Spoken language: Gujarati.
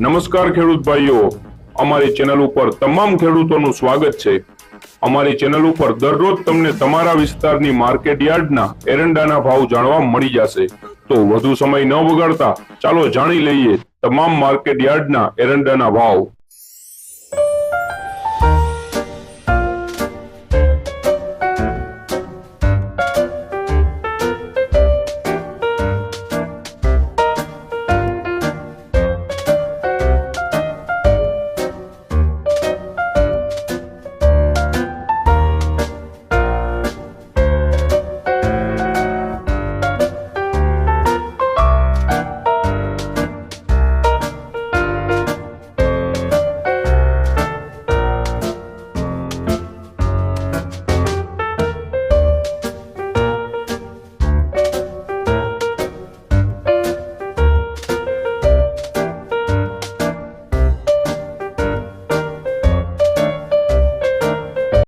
નમસ્કાર ખેડૂત ભાઈઓ. અમારી ચેનલ ઉપર તમામ ખેડૂતોનું સ્વાગત છે. અમારી ચેનલ ઉપર દરરોજ તમને તમારા વિસ્તારની માર્કેટ યાર્ડના એરંડાના ભાવ જાણવા મળી જશે. તો વધુ સમય ન બગાડતા ચાલો જાણી લઈએ તમામ માર્કેટ યાર્ડના એરંડાના ભાવ.